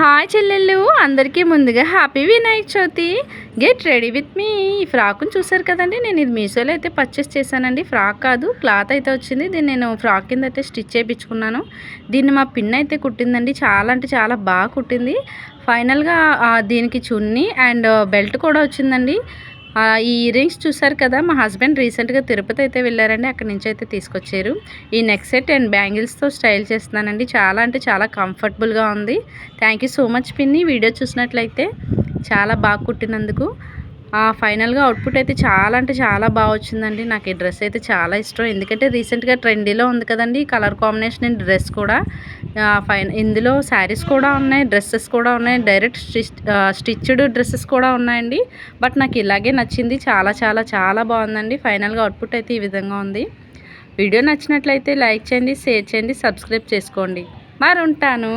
Hi చెల్లెళ్ళు అందరికీ ముందుగా happy Vinayaka Chavithi. Get ready with me. ఈ ఫ్రాక్ను చూసారు కదండి నేను ఇది మీషోలో అయితే పర్చేస్ చేశానండి. ఫ్రాక్ కాదు క్లాత్ అయితే వచ్చింది. దీన్ని నేను ఫ్రాక్ కింద అయితే స్టిచ్ చేయించుకున్నాను. దీన్ని మా పిన్ అయితే కుట్టిందండి. చాలా అంటే చాలా బాగా కుట్టింది. ఫైనల్గా దీనికి చున్నీ అండ్ బెల్ట్ కూడా వచ్చిందండి. ఈ ఇయర్ రింగ్స్ చూసారు కదా మా హస్బెండ్ రీసెంట్గా తిరుపతి అయితే వెళ్ళారండి అక్కడి నుంచి అయితే తీసుకొచ్చారు. ఈ నెక్ సెట్ అండ్ బ్యాంగిల్స్తో స్టైల్ చేస్తున్నానండి. చాలా అంటే చాలా కంఫర్టబుల్గా ఉంది. థ్యాంక్ సో మచ్ పిన్ని. వీడియో చూసినట్లయితే చాలా బాగా కుట్టినందుకు. ఫైనల్గా అవుట్పుట్ అయితే చాలా అంటే చాలా బాగా వచ్చిందండి. నాకు ఈ డ్రెస్ అయితే చాలా ఇష్టం. ఎందుకంటే రీసెంట్గా ట్రెండీలో ఉంది కదండి కలర్ కాంబినేషన్ అండ్ డ్రెస్ కూడా. ఫైన్ ఇందులో శారీస్ కూడా ఉన్నాయి డ్రెస్సెస్ కూడా ఉన్నాయి డైరెక్ట్ స్టిచ్ స్టిచ్డ్ డ్రెస్సెస్ కూడా ఉన్నాయండి. బట్ నాకు ఇలాగే నచ్చింది చాలా చాలా చాలా బాగుందండి. ఫైనల్గా అవుట్పుట్ అయితే ఈ విధంగా ఉంది. వీడియో నచ్చినట్లయితే లైక్ చేయండి షేర్ చేయండి సబ్స్క్రైబ్ చేసుకోండి. మరి ఉంటాను